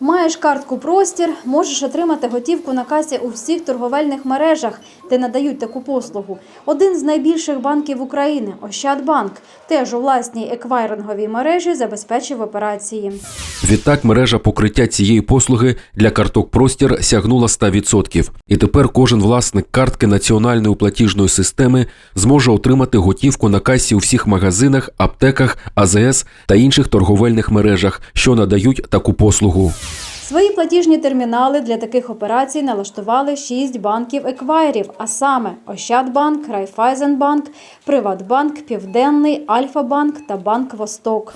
Ми Маєш картку простір, можеш отримати готівку на касі у всіх торговельних мережах, де надають таку послугу. Один з найбільших банків України Ощадбанк, теж у власній еквайринговій мережі забезпечив операції. Відтак мережа покриття цієї послуги для карток простір сягнула 100%. І тепер кожен власник картки національної платіжної системи зможе отримати готівку на касі у всіх магазинах, аптеках, АЗС та інших торговельних мережах, що надають таку послугу. Свої платіжні термінали для таких операцій налаштували шість банків еквайрів, а саме Ощадбанк, Райфайзенбанк, Приватбанк, Південний, Альфа-банк та Банк Восток.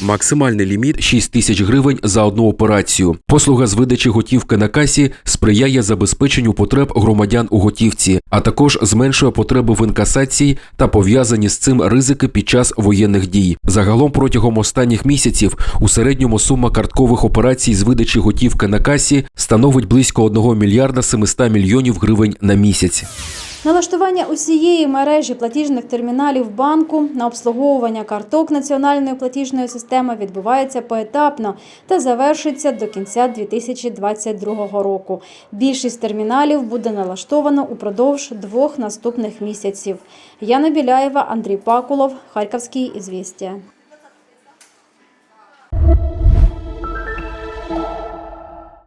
Максимальний ліміт 6 тисяч гривень за одну операцію. Послуга з видачі готівки на касі сприяє забезпеченню потреб громадян у готівці, а також зменшує потреби в інкасації та пов'язані з цим ризики під час воєнних дій. Загалом протягом останніх місяців у середньому сума карткових операцій з видачі готівки на касі становить близько 1 мільярда 700 мільйонів гривень на місяць. Налаштування усієї мережі платіжних терміналів банку на обслуговування карток національної платіжної системи відбувається поетапно та завершиться до кінця 2022 року. Більшість терміналів буде налаштовано упродовж двох наступних місяців. Яна Біляєва, Андрій Пакулов, Харківський ізвістія.